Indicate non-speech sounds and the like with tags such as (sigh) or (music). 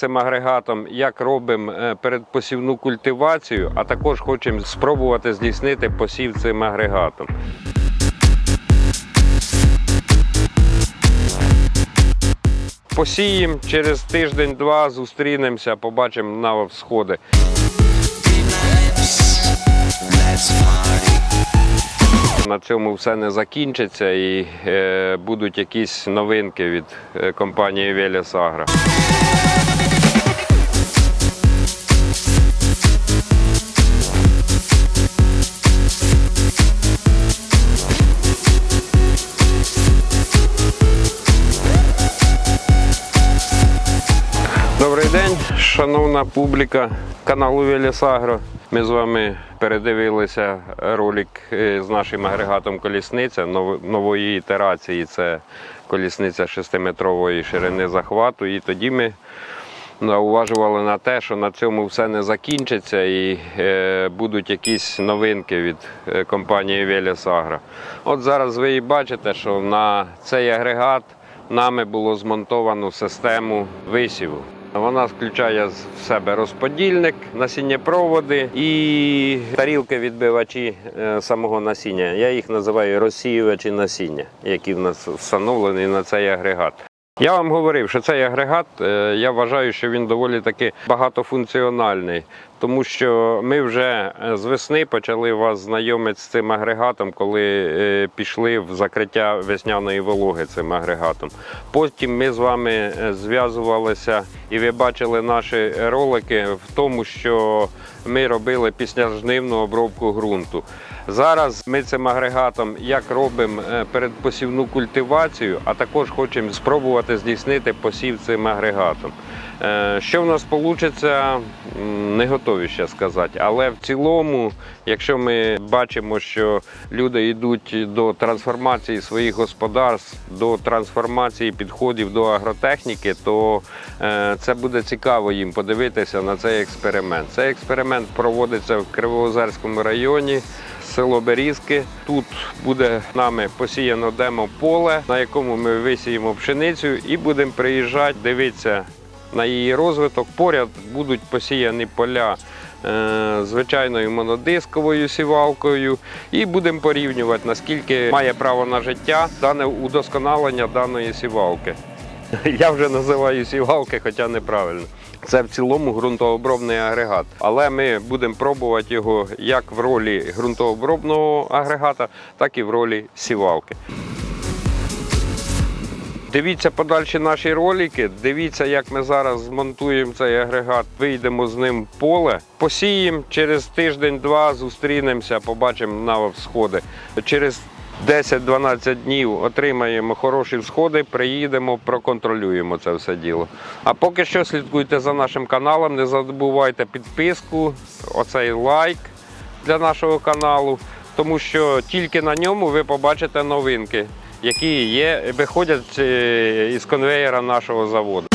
цим агрегатом, як робимо е, передпосівну культивацію, а також хочемо спробувати здійснити посів цим агрегатом. Посіємо через тиждень-два, зустрінемося, побачимо на сходи. На цьому все не закінчиться і е, будуть якісь новинки від е, компанії Велес Агро. Добрий день, шановна публіка каналу Велес Агро. Ми з вами передивилися ролик е, з нашим агрегатом колісниця нової ітерації. Це колісниця 6-метрової ширини захвату. І тоді ми зауважували на те, що на цьому все не закінчиться і е, будуть якісь новинки від е, компанії Велес Агро. От зараз ви і бачите, що на цей агрегат нами було змонтовано систему висіву. Вона включає в себе розподільник, насіннєпроводи і тарілки відбивачі е, самого насіння. Я їх називаю розсіювачі насіння, які в нас встановлені на цей агрегат. Я вам говорив, що цей агрегат, е, я вважаю, що він доволі таки багатофункціональний, тому що ми вже е, з весни почали вас знайомити з цим агрегатом, коли е, пішли в закриття весняної вологи цим агрегатом. Потім ми з вами е, зв'язувалися і ви бачили наші ролики в тому, що ми робили післяжнивну обробку ґрунту. Зараз ми цим агрегатом як робимо передпосівну культивацію, а також хочемо спробувати здійснити посів цим агрегатом. Е, Що в нас вийде, не готові ще сказати. Але в цілому, якщо ми бачимо, що люди йдуть до трансформації своїх господарств, до трансформації підходів до агротехніки, то е, це буде цікаво їм подивитися на цей експеримент. Цей експеримент проводиться в Кривоозерському районі. Село Берізки. Тут буде нами посіяно демо-поле, на якому ми висіємо пшеницю і будемо приїжджати, дивитися на її розвиток. Поряд будуть посіяні поля е, звичайною монодисковою сівалкою, і будемо порівнювати, наскільки має право на життя дане удосконалення даної сівалки. (laughs) Я вже називаю сівалки, хоча неправильно. Це в цілому ґрунтообробний агрегат, але ми будемо пробувати його як в ролі ґрунтообробного агрегата, так і в ролі сівалки. Дивіться подальші наші ролики. Дивіться, як ми зараз змонтуємо цей агрегат, вийдемо з ним в поле, посіємо через тиждень-два, зустрінемося, побачимо на сходи. Через 10-12 днів отримаємо хороші всходи, приїдемо, проконтролюємо це все діло. А поки що слідкуйте за нашим каналом, не забувайте підписку, оцей лайк для нашого каналу, тому що тільки на ньому ви побачите новинки, які є, виходять е, із конвеєра нашого заводу.